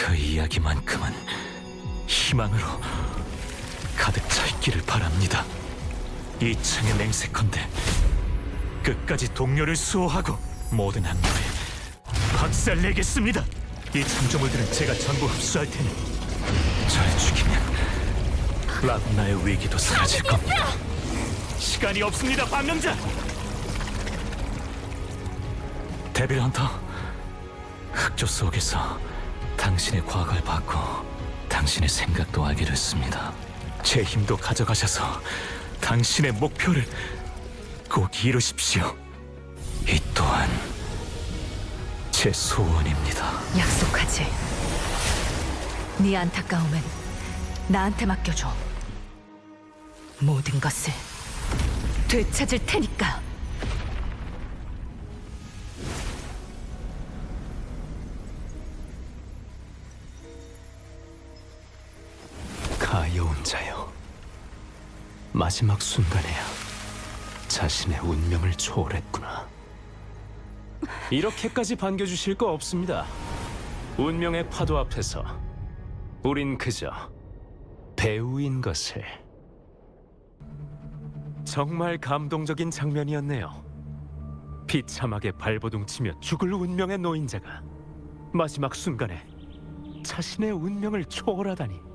그 이야기만큼은 희망으로 가득 차 있기를 바랍니다. 이 창의 맹세컨대 끝까지 동료를 수호하고 모든 악물에 박살내겠습니다. 이 창조물들은 제가 전부 흡수할 테니 절 죽이면 라구나의 위기도 사라질 겁니다. 시간이 없습니다, 반명자. 데빌 헌터, 흑조 속에서 당신의 과거를 받고 당신의 생각도 알게 됐습니다. 제 힘도 가져가셔서 당신의 목표를 꼭 이루십시오. 이 또한 제 소원입니다. 약속하지. 네 안타까움은 나한테 맡겨줘. 모든 것을 되찾을 테니까. 가여운 자여 마지막 순간에야 자신의 운명을 초월했구나 이렇게까지 반겨주실 거 없습니다. 운명의 파도 앞에서 우린 그저 배우인 것을. 정말 감동적인 장면이었네요. 비참하게 발버둥 치며 죽을 운명의 노인자가 마지막 순간에 자신의 운명을 초월하다니.